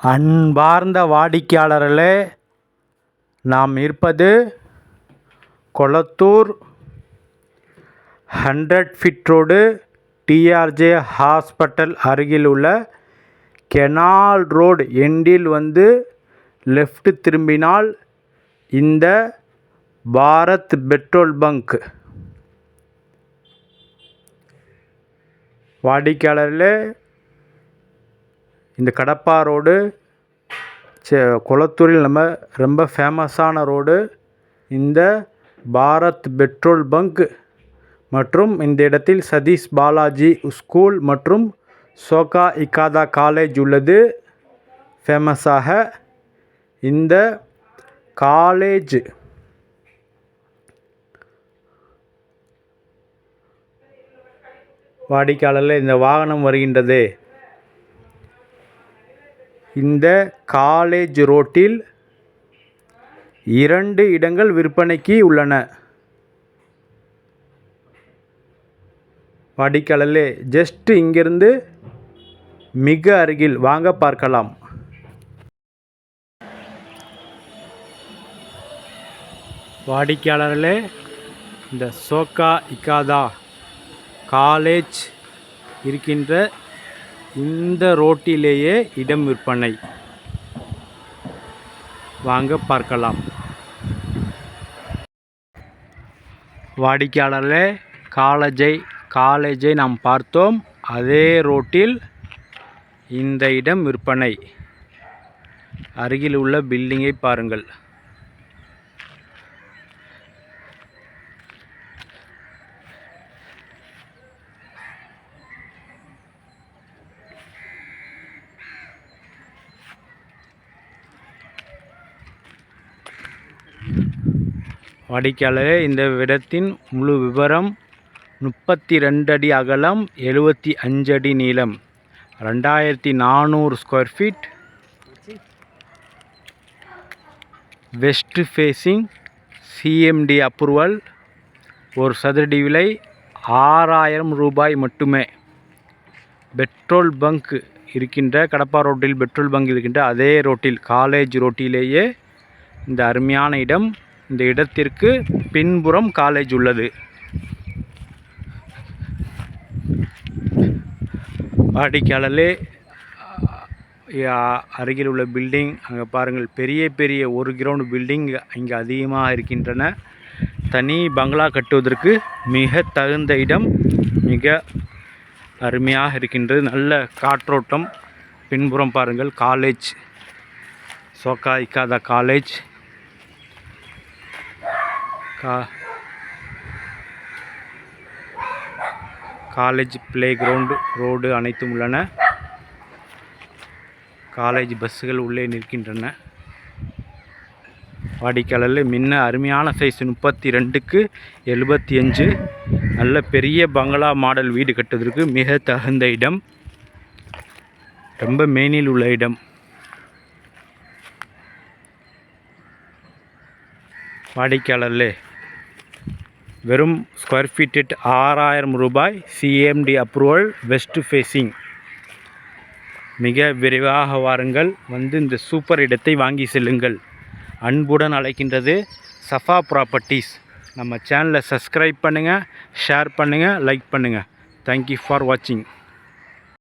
அன்பார்ந்த வாடிக்கையாளர்களே நாம் இருப்பது Kolathur hundred feet road TRJ hospital அருகில் உள்ள கெனால் ரோடு எண்டில் வந்து லெஃப்ட் திரும்பினால் இந்த பாரத் பெட்ரோல் பங்க். வாடிக்கையாளர்களே இந்த கடப்பா ரோடு சே கொளத்தூரில் நம்ம ரொம்ப ஃபேமஸான ரோடு. இந்த பாரத் பெட்ரோல் பங்க் மற்றும் இந்த இடத்தில் சதீஷ் பாலாஜி ஸ்கூல் மற்றும் சோகா இக்காதா காலேஜ் உள்ளது. ஃபேமஸாக இந்த காலேஜ். வாடிக்கையாளர்களே இந்த வாகனம் வருகின்றது. இந்த காலேஜ் ரோட்டில் இரண்டு இடங்கள் விற்பனைக்கு உள்ளன. வாடிக்கையாளர்களே ஜஸ்ட் இங்கிருந்து மிக அருகில். வாங்க பார்க்கலாம். வாடிக்கையாளர்களே இந்த சோக்கா இக்காதா காலேஜ் இருக்கின்ற இந்த ரோட்டிலேயே இடம் விற்பனை. வாங்க பார்க்கலாம். வாடிக்கையாளர்களே காலேஜை காலேஜை நாம் பார்த்தோம். அதே ரோட்டில் இந்த இடம் விற்பனை. அருகில் உள்ள பில்டிங்கை பாருங்கள். வாடிக்கையாளரே இந்த இடத்தின் முழு விவரம் முப்பத்தி ரெண்டு அடி அகலம் எழுபத்தி அஞ்சு அடி நீளம். ரெண்டாயிரத்தி நானூறு square feet west facing CMD approval ஒரு சதுரடி விலை ஆறாயிரம் ரூபாய் மட்டுமே. பெட்ரோல் பங்க் இருக்கின்ற கடப்பா ரோட்டில் பெட்ரோல் பங்க் இருக்கின்ற அதே ரோட்டில் காலேஜ் ரோட்டிலேயே இந்த அருமையான இடம். இந்த இடத்திற்கு பின்புறம் காலேஜ் உள்ளது. வாடிக்கையாளர்களே அருகில் உள்ள பில்டிங் அங்கே பாருங்கள் பெரிய பெரிய ஒரு கிரவுண்ட் பில்டிங் இங்கே அதிகமாக இருக்கின்றன. தனி பங்களா கட்டுவதற்கு மிக தகுந்த இடம் மிக அருமையாக இருக்கின்றது. நல்ல காற்றோட்டம் பின்புறம் பாருங்கள் காலேஜ் சோக்கா காலேஜ் கா காலேஜ் பிளே கிரவுண்டு ரோடு அனைத்தும் உள்ளன. காலேஜ் பஸ்ஸுகள் உள்ளே நிற்கின்றன. வாடிக்கையாளர்கள் முன்ன அருமையான சைஸ் முப்பத்தி ரெண்டுக்கு எழுபத்தி அஞ்சு நல்ல பெரிய பங்களா மாடல் வீடு கட்டுவதற்கு மிக தகுந்த இடம். ரொம்ப மெயினில் உள்ள இடம். வாடிக்கையாளர்களே வெறும் ஸ்கொயர் ஃபீட் ஆறாயிரம் ரூபாய் சிஎம்டி அப்ரூவல் வெஸ்ட் ஃபேஸிங் மிக விரைவாக வாருங்கள். வந்து இந்த சூப்பர் இடத்தை வாங்கி செல்லுங்கள். அன்புடன் அழைக்கின்றது சஃபா ப்ராப்பர்ட்டிஸ் நம்ம சேனலை சப்ஸ்கிரைப் பண்ணுங்கள் ஷேர் பண்ணுங்கள் லைக் பண்ணுங்கள் தேங்க்யூ ஃபார் வாட்சிங்